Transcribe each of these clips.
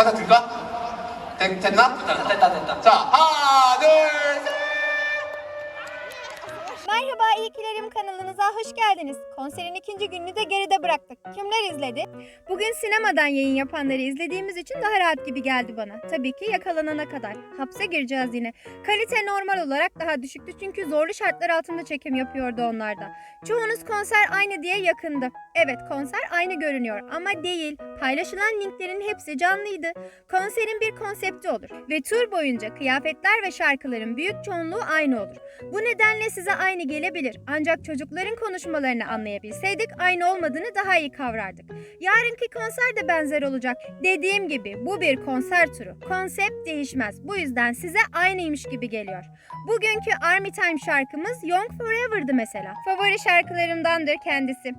받아들까? 됐, 됐나? 됐다 됐다 됐다. 자, 하나, 둘, 셋. Merhaba İyikilerim kanalınıza hoş geldiniz. Konserin ikinci gününü de geride bıraktık. Kimler izledi? Bugün sinemadan yayın yapanları izlediğimiz için daha rahat gibi geldi bana. Tabii ki yakalanana kadar. Hapse gireceğiz yine. Kalite normal olarak daha düşüktü çünkü zorlu şartlar altında çekim yapıyordu onlarda. Çoğunuz konser aynı diye yakındı. Evet konser aynı görünüyor ama değil. Paylaşılan linklerin hepsi canlıydı. Konserin bir konsepti olur ve tur boyunca kıyafetler ve şarkıların büyük çoğunluğu aynı olur. Bu nedenle size aynı gelebilir. Ancak çocukların konuşmalarını anlayabilseydik aynı olmadığını daha iyi kavrardık. Yarınki konser de benzer olacak. Dediğim gibi bu bir konser turu. Konsept değişmez. Bu yüzden size aynıymış gibi geliyor. Bugünkü Army Time şarkımız Young Forever'dı mesela. Favori şarkılarımdandır kendisi.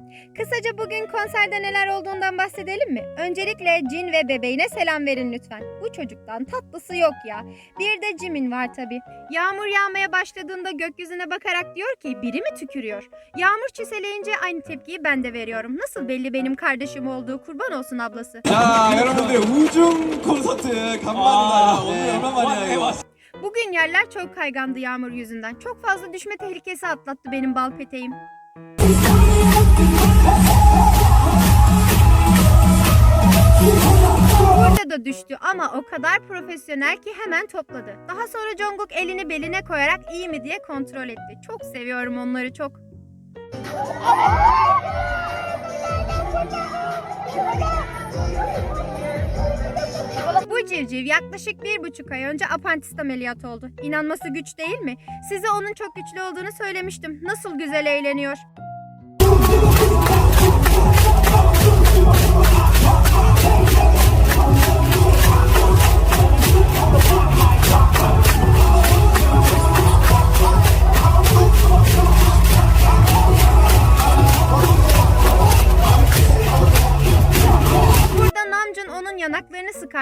Kısaca bugün konserde neler olduğundan bahsedelim mi? Öncelikle Jin ve bebeğine selam verin lütfen. Bu çocuktan tatlısı yok ya. Bir de Jimin var tabi. Yağmur yağmaya başladığında gökyüzüne bakarak diyor ki biri mi tükürüyor? Yağmur çiseleyince aynı tepkiyi ben de veriyorum. Nasıl belli benim kardeşim olduğu kurban olsun ablası. 자 여러분들 우중 콘서트 간만이다 아, 오늘 네. 얼마만이야 이거 Bugün yerler çok kaygandı yağmur yüzünden. Çok fazla düşme tehlikesi atlattı benim bal peteğim. Da düştü ama o kadar profesyonel ki hemen topladı. Daha sonra Jungkook elini beline koyarak iyi mi diye kontrol etti. Çok seviyorum onları çok. Bu civciv yaklaşık bir buçuk ay önce apantisit ameliyatı oldu. İnanması güç değil mi? Size onun çok güçlü olduğunu söylemiştim. Nasıl güzel eğleniyor.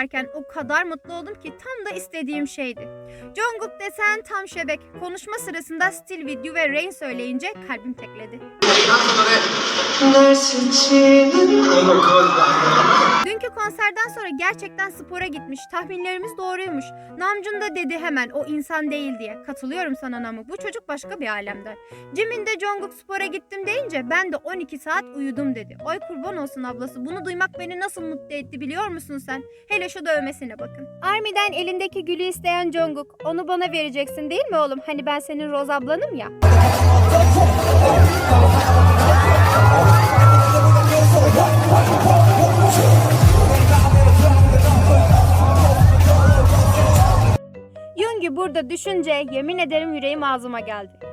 Sıkarken o kadar mutlu oldum ki tam da istediğim şeydi. Jungkook desen tam şebek. Konuşma sırasında Still With You ve Rain söyleyince kalbim tekledi. Dünkü konserden sonra gerçekten spora gitmiş. Tahminlerimiz doğruymuş. Namjoon da dedi hemen o insan değil diye. Katılıyorum sana Namu. Bu çocuk başka bir alemde. Jimin de Jungkook spora gittim deyince ben de 12 saat uyudum dedi. Ay kurban olsun ablası. Bunu duymak beni nasıl mutlu etti biliyor musun sen? Hele şu dövmesine bakın. Army'den elindeki gülü isteyen Jungkook. Onu bana vereceksin değil mi oğlum? Hani ben senin Roz ablanım ya. Yungi burada düşünce yemin ederim yüreğim ağzıma geldi.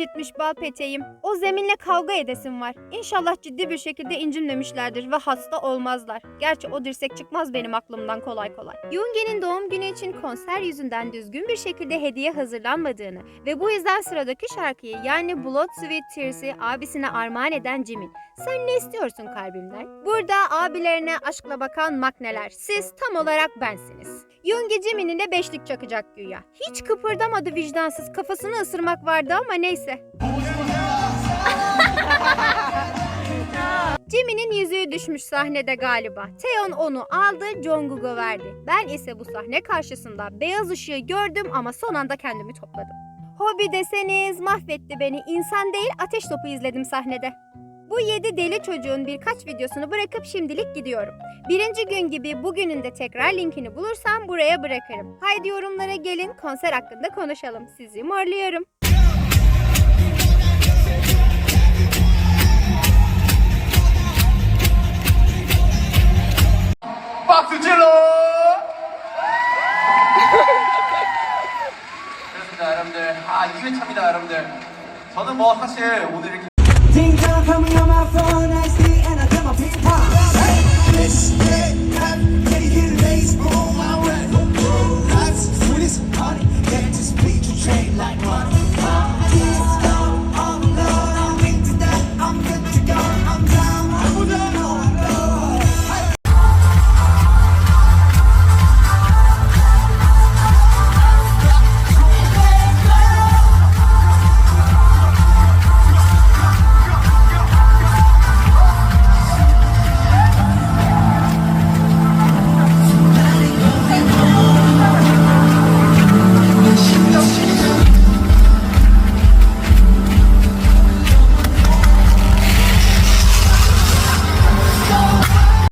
İncitmiş bal peteğim. O zeminle kavga edesim var. İnşallah ciddi bir şekilde incimlemişlerdir ve hasta olmazlar. Gerçi o dirsek çıkmaz benim aklımdan kolay kolay. Yoongi'nin doğum günü için konser yüzünden düzgün bir şekilde hediye hazırlanmadığını ve bu yüzden sıradaki şarkıyı yani Blood Sweat Tears'i abisine armağan eden Jimin. Sen ne istiyorsun kalbimden? Burada abilerine aşkla bakan makneler. Siz tam olarak bensiniz. Yoongi Jimin'in de beşlik çakacak güya. Hiç kıpırdamadı vicdansız. Kafasını ısırmak vardı ama neyse. Jimin'in yüzüğü düşmüş sahnede galiba. Taeyeon onu aldı, Jungkook'a verdi. Ben ise bu sahne karşısında beyaz ışığı gördüm ama son anda kendimi topladım. Hobi deseniz mahvetti beni. İnsan değil ateş topu izledim sahnede. Bu yedi deli çocuğun birkaç videosunu bırakıp şimdilik gidiyorum. Birinci gün gibi bugünün de tekrar linkini bulursam buraya bırakırım. Haydi yorumlara gelin konser hakkında konuşalım. Sizi morluyorum. 박수 질러! 그렇습니다, 여러분들. 아, 2회차입니다, 여러분들. 저는 뭐 사실 오늘 이렇게 come on my phone.